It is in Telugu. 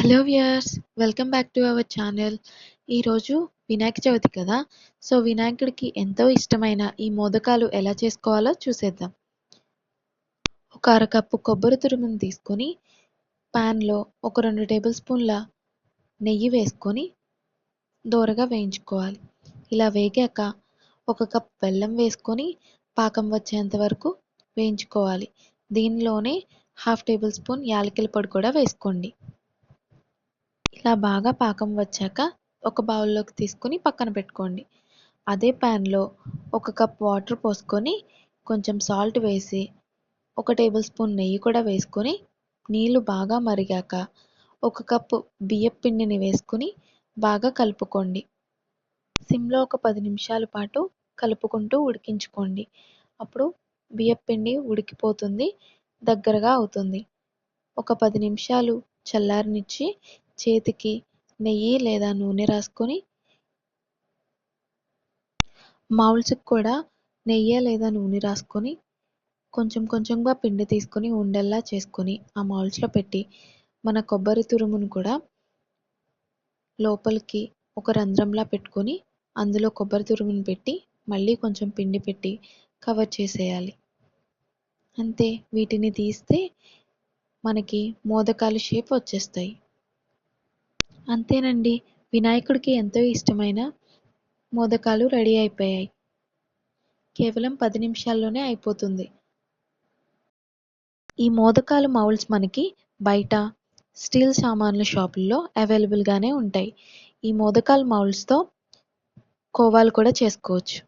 Hello viewers welcome back to our channel ఈరోజు వినాయక చవితి కదా. సో వినాయకుడికి ఎంతో ఇష్టమైన ఈ మోదకాలు ఎలా చేసుకోవాలో చూసేద్దాం. ఒక అరకప్పు కొబ్బరి తురుమును తీసుకొని ప్యాన్లో ఒక రెండు టేబుల్ స్పూన్ల నెయ్యి వేసుకొని దోరగా వేయించుకోవాలి. ఇలా వేగాక ఒక కప్ బెల్లం వేసుకొని పాకం వచ్చేంత వరకు వేయించుకోవాలి. దీనిలోనే హాఫ్ టేబుల్ స్పూన్ యాలకుల పొడి కూడా వేసుకోండి. ఇలా బాగా పాకం వచ్చాక ఒక బౌల్లోకి తీసుకుని పక్కన పెట్టుకోండి. అదే ప్యాన్లో ఒక కప్ వాటర్ పోసుకొని కొంచెం సాల్ట్ వేసి ఒక టేబుల్ స్పూన్ నెయ్యి కూడా వేసుకొని నీళ్ళు బాగా మరిగాక ఒక కప్పు బియ్యం పిండిని వేసుకొని బాగా కలుపుకోండి. సిమ్లో ఒక పది నిమిషాల పాటు కలుపుకుంటూ ఉడికించుకోండి. అప్పుడు బియ్యం పిండి ఉడికిపోతుంది దగ్గరగా అవుతుంది. ఒక పది నిమిషాలు చల్లారనిచ్చి చేతికి నెయ్యి లేదా నూనె రాసుకొని మౌల్స్కి కూడా నెయ్యి లేదా నూనె రాసుకొని కొంచెం కొంచెంగా పిండి తీసుకొని ఉండల్లా చేసుకొని ఆ మౌల్స్లో పెట్టి మన కొబ్బరి తురుమును కూడా లోపలికి ఒక రంధ్రంలా పెట్టుకొని అందులో కొబ్బరి తురుమును పెట్టి మళ్ళీ కొంచెం పిండి పెట్టి కవర్ చేసేయాలి. అంతే. వీటిని తీస్తే మనకి మోదకాలు షేప్ వచ్చేస్తాయి. అంతేనండి. వినాయకుడికి ఎంతో ఇష్టమైన మోదకాలు రెడీ అయిపోయాయి. కేవలం పది నిమిషాల్లోనే అయిపోతుంది. ఈ మోదకాలు మౌల్స్ మనకి బయట స్టీల్ సామాన్ల షాపుల్లో అవైలబుల్గానే ఉంటాయి. ఈ మోదకాలు మౌల్స్తో కోవాలు కూడా చేసుకోవచ్చు.